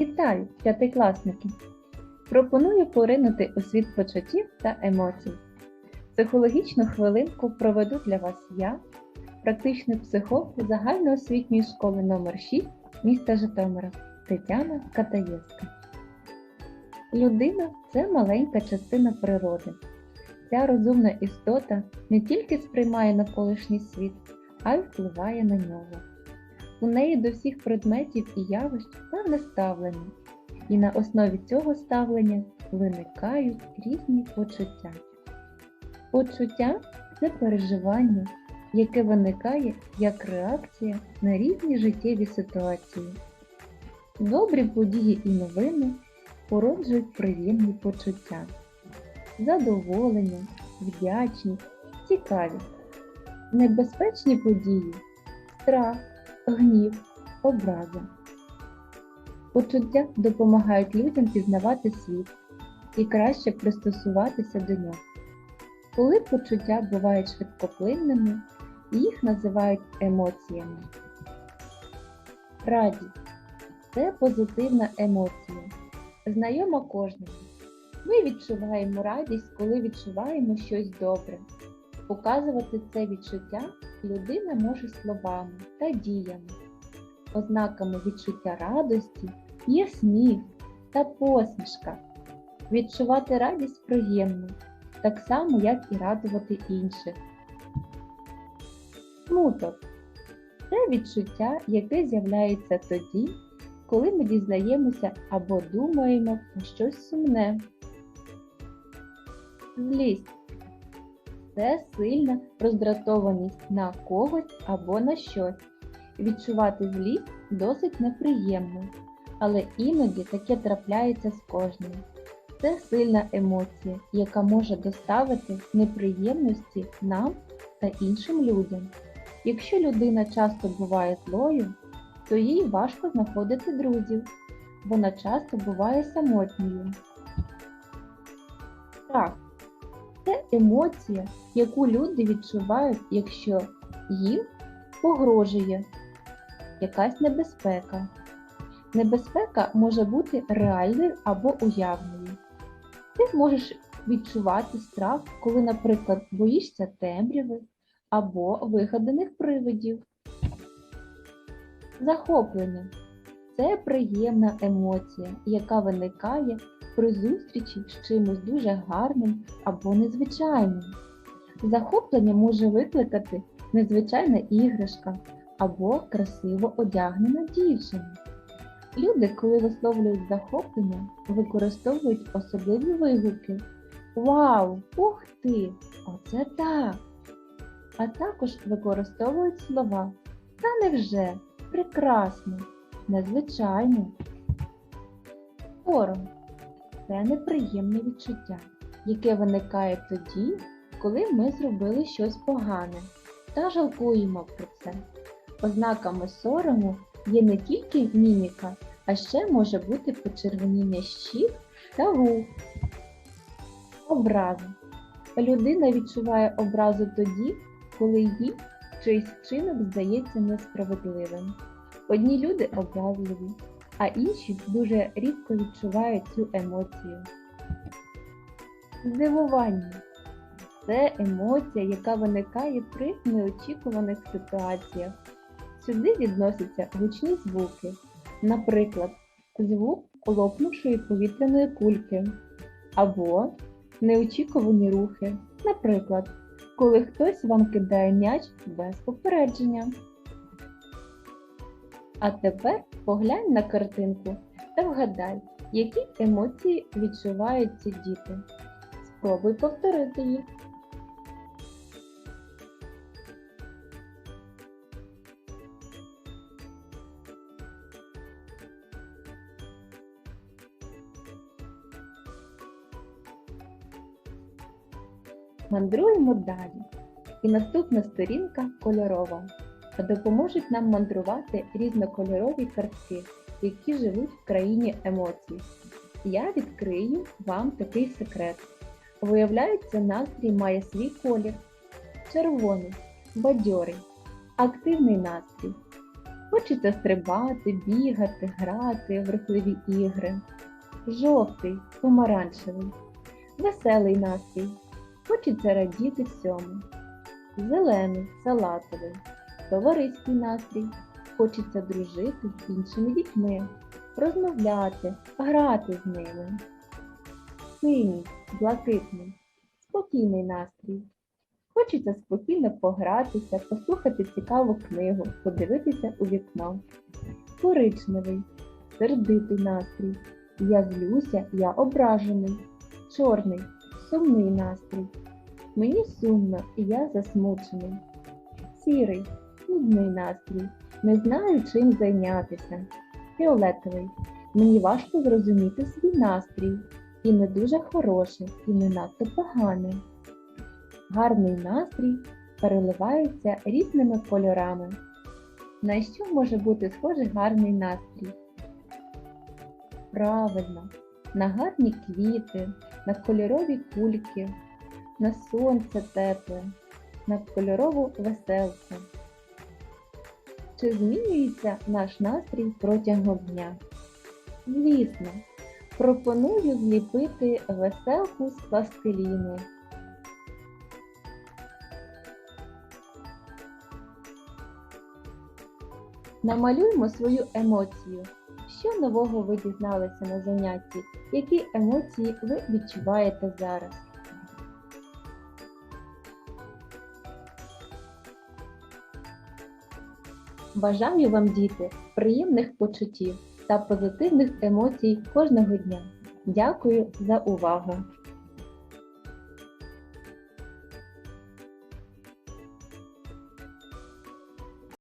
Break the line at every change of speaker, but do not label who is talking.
Вітаю, п'ятикласники! Пропоную поринути у світ почуттів та емоцій. Психологічну хвилинку проведу для вас я, практичний психолог загальноосвітньої школи номер 6 міста Житомира Тетяна Катаєвська. Людина це маленька частина природи. Ця розумна істота не тільки сприймає навколишній світ, а й впливає на нього. У неї до всіх предметів і явищ певне ставлення, і на основі цього ставлення виникають різні почуття. Почуття це переживання, яке виникає як реакція на різні життєві ситуації. Добрі події і новини породжують приємні почуття, задоволення, вдячність, цікавість, небезпечні події, страх гнів, образа. Почуття допомагають людям пізнавати світ і краще пристосуватися до нього. Коли почуття бувають швидкоплинними, їх називають емоціями. Радість це позитивна емоція, знайома кожному. Ми відчуваємо радість, коли відчуваємо щось добре. Показувати це відчуття людина може словами та діями. Ознаками відчуття радості є сміх та посмішка. Відчувати радість приємно, так само, як і радувати інших. Смуток це відчуття, яке з'являється тоді, коли ми дізнаємося або думаємо про щось сумне. Злість це сильна роздратованість на когось або на щось. Відчувати злість досить неприємно, але іноді таке трапляється з кожним. Це сильна емоція, яка може доставити неприємності нам та іншим людям. Якщо людина часто буває злою, то їй важко знаходити друзів. Вона часто буває самотньою. Це емоція, яку люди відчувають, якщо їм погрожує якась небезпека. Небезпека може бути реальною або уявною. Ти можеш відчувати страх, коли, наприклад, боїшся темряви або вигаданих привидів. Захоплення це приємна емоція, яка виникає при зустрічі з чимось дуже гарним або незвичайним. Захоплення може викликати незвичайна іграшка або красиво одягнена дівчина. Люди, коли висловлюють захоплення, використовують особливі вигуки. Вау! Ух ти! Оце так! А також використовують слова Та невже? Прекрасно! Незвичайно! Сором це неприємне відчуття, яке виникає тоді, коли ми зробили щось погане та жалкуємо про це. Ознаками сорому є не тільки міміка, а ще може бути почервоніння щік та губ. Образа. Людина відчуває образу тоді, коли їй чийсь вчинок здається несправедливим. Одні люди образливі, а інші дуже рідко відчувають цю емоцію. Здивування це емоція, яка виникає при неочікуваних ситуаціях. Сюди відносяться гучні звуки, наприклад, звук лопнувшої повітряної кульки, або неочікувані рухи, наприклад, коли хтось вам кидає м'яч без попередження. А тепер поглянь на картинку та вгадай, які емоції відчувають ці діти. Спробуй повторити їх. Мандруємо далі. І наступна сторінка кольорова. Допоможуть нам мандрувати різнокольорові картки, які живуть в країні емоцій. Я відкрию вам такий секрет. Виявляється, настрій має свій колір. Червоний, бадьорий, активний настрій. Хочеться стрибати, бігати, грати в ігри. Жовтий, помаранчевий, веселий настрій. Хочеться радіти всьому. Зелений, салатовий, товариський настрій. Хочеться дружити з іншими дітьми, розмовляти, грати з ними. Синій, блакитний, спокійний настрій. Хочеться спокійно погратися, послухати цікаву книгу, подивитися у вікно. Коричневий, сердитий настрій. Я злюся, я ображений. Чорний, сумний настрій. Мені сумно і я засмучений. Сірий, нудний настрій. Не знаю, чим зайнятися. Фіолетовий. Мені важко зрозуміти свій настрій. І не дуже хороший, і не надто поганий. Гарний настрій переливається різними кольорами. На що може бути схожий гарний настрій? Правильно, на гарні квіти, на кольорові кульки, на сонце тепле, на кольорову веселку. Чи змінюється наш настрій протягом дня? Звісно, пропоную зліпити веселку з пластиліну. Намалюймо свою емоцію. Що нового ви дізналися на занятті? Які емоції ви відчуваєте зараз? Бажаю вам, діти, приємних почуттів та позитивних емоцій кожного дня. Дякую за увагу!